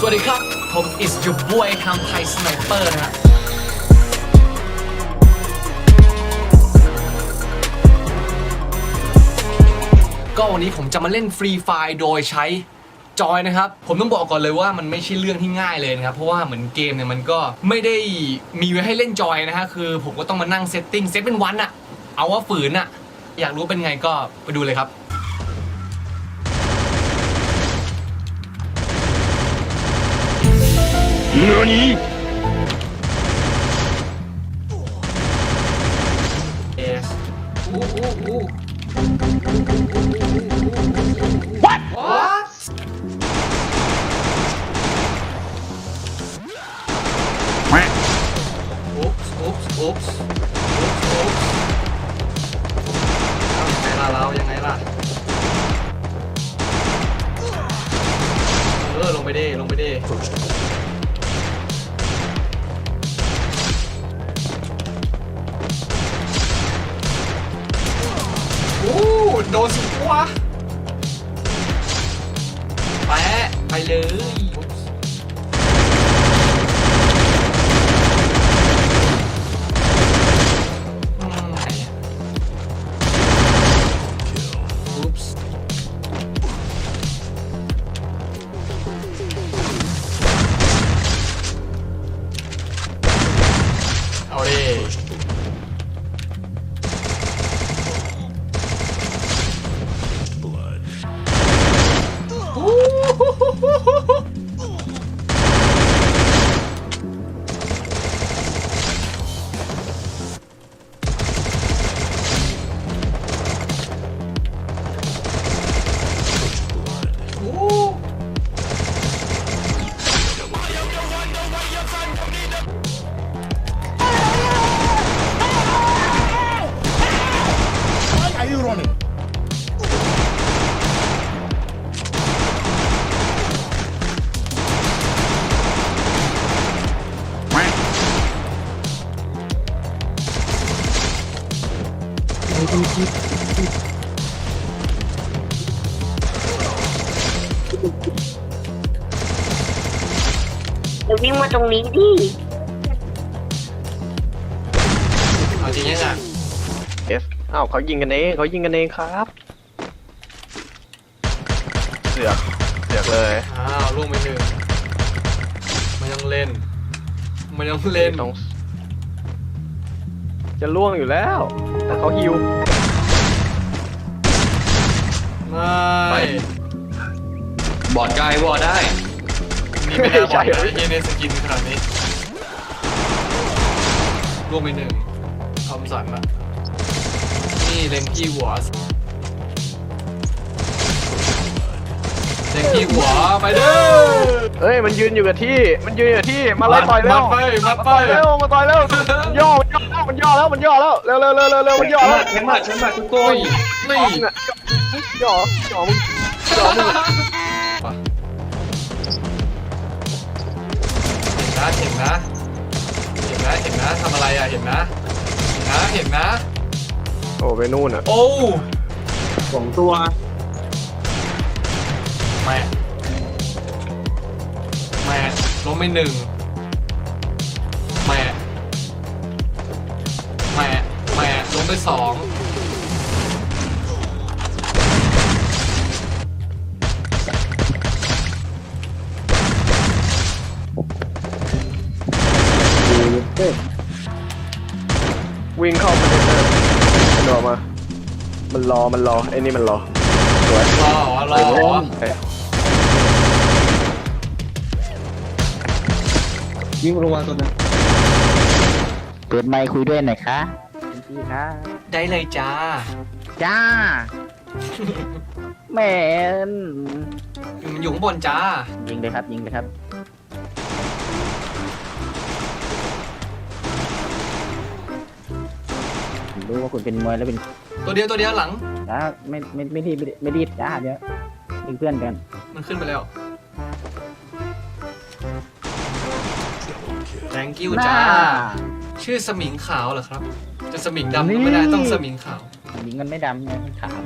สวัสดีครับ ผมอิสจูบวยทำไทยสไนเปอร์นะฮะก็วันนี้ผมจะมาเล่นฟรีไฟโดยใช้จอยนะครับ ผมต้องบอกก่อนเลยว่ามันไม่ใช่เรื่องที่ง่ายเลยนะครับ เพราะว่าเหมือนเกมเนี่ยมันก็ไม่ได้มีไว้ให้เล่นจอยนะฮะคือผมก็ต้องมานั่งเซตติ้งเซตเป็นวันอะเอาว่าฝืนอะอยากรู้เป็นไงก็ไปดูเลยครับ 何เอสโอ้โอ้โอ้ What What โอ๊ปโอ๊ปโอ๊ปโอ๊ปโอ๊ปส์ไงเรายังไงล่ะเออลงไปดิลงไปดิ โดนสิวะแปะไปเลย running? เดี๋ยววิ่งมาตรงนี้ดิ เอาจริงยังอะเอสอ้าวเขายิงกันเองเขายิงกันเองครับ เสือกเสือกเลยอ้าวล่วงไปหนึ่งมันยังเล่น มันยังเล่นต้องจะล่วงอยู่แล้ว แต่เขาฮิวไม่บอดได้บอดได้นี่ไม่ได้บใช่อลเหรอนะเฮียในสกินขนาดนี้ล่วงไปหนึ่งทอมสันอะนี่ เล็งที่หัวเล็งที่หัวไปเด้อ เอ้ยมันยืนอยู่กับที่ มันยืนอยู่กับที่ มาไล่ต่อยเร็วมัดไปมัดไปต่อยเร็วมาต่อยเร็วมันย่อมันย่อแล้วมันย่อแล้วมันย่อแล้วเร็วเร็วเร็วเร็วมันย่อแล้วฉันมาฉันมาทุกคโอ้นยนี่เนี่ยย่อย่อมึงย่อมึง ไปนู่นอะโอ้สองตัวแม่แม่ลงไปหนึ่งแม่แม่แม่ลงไปสองวิ่ง มันรอมันรอไอ้นี่มันรอสวยรอรอรอเอ้ยยิงลงมาตัวนึงเปิดไมค์คุยด้วยหน่อยคะพี่คะได้เลยจ้า จ้า แมนมันอยู่ข้างบนจ้า ยิงเลยครับ ยิงเลยครับ รู้ว่าคุณเป็นมวยแล้วเป็นตัวเดียวตัวเดียวหลังจ้าไม่ไม่ไม่รีบไม่รีบจ้าเดี๋ยวเป็นเพื่อนกันมันขึ้นไปแล้ว thank you หน้าจ้า ชื่อสมิงขาวเหรอครับ จะสมิงดำก็ไม่ได้ต้องสมิงขาวยิงกันไม่ดำไงขาว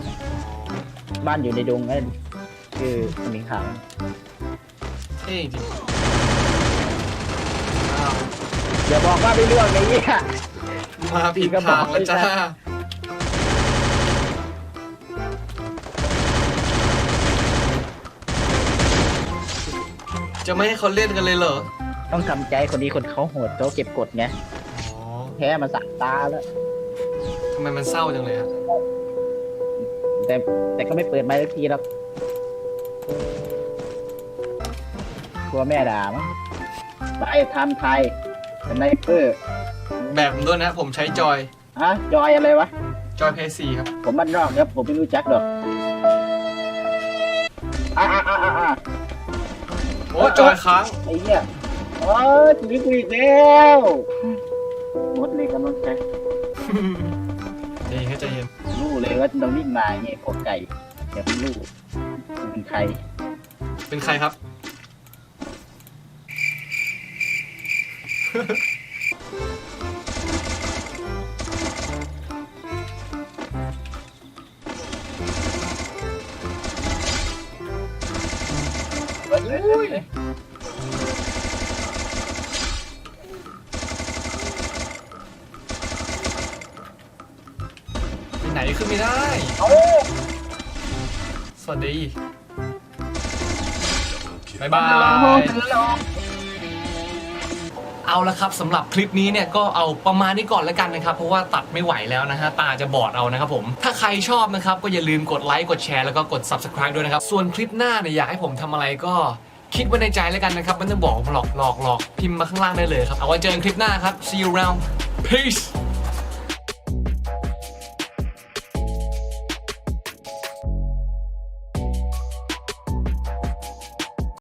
บ้านอยู่ในดงนั่นคือสมิงขาวท่จริงอ้าว อย่าบอกว่าไม่ล่วงไอ้เนี่ยมาผิดทางแล้วจ้าจะไม่ให้เขาเล่นกันเลยเหรอ ต้องทำใจคนนี้คนเขาโหดเขาเก็บกดไงอ๋อแพ้มาสักตาแล้ว ทำไมมันเศร้าจังเลยฮะแต่แต่ก็ไม่เปิดไมค์สักทีหรอกกลัวแม่ด่ามั้งไปทำไทย สไนเปอร์แบบผมด้วยนะ ผมใช้จอย ฮะจอยอะไรวะ จอยเพย์ซีครับ ผมบ้านนอกครับผมไม่รู้จักหรอกอ่าอ่าอ่าอ่าโอ้จอยค้างไอ้เหี้ยโอ้ยชีวิตกูอีกแล้วหมดเลยกำลังใจใจเย็นครับใจเย็นรู้เลยว่าต้องวิ่งมาอย่างเงี้ยพวกไก่อย่าเพิ่งรู้เป็นใคร เป็นใครครับ ไปไหนขึ้นไม่ได้สวัสดีบายบาย เอาละครับสำหรับคลิปนี้เนี่ยก็เอาประมาณนี้ก่อนแล้วกันนะครับ เพราะว่าตัดไม่ไหวแล้วนะฮะตาจะบอดเอานะครับผมถ้าใครชอบนะครับก็อย่าลืมกดไลค์กดแชร์แล้วก็กด subscribe ด้วยนะครับส่วนคลิปหน้าเนี่ยอยากให้ผมทำอะไรก็คิดไว้ในใจแล้วกันนะครับไม่ต้องบอกหลอกหลอกหลอกพิมพ์มาข้างล่างได้เลยครับเอาไว้เจอกันคลิปหน้าครับ see you around peace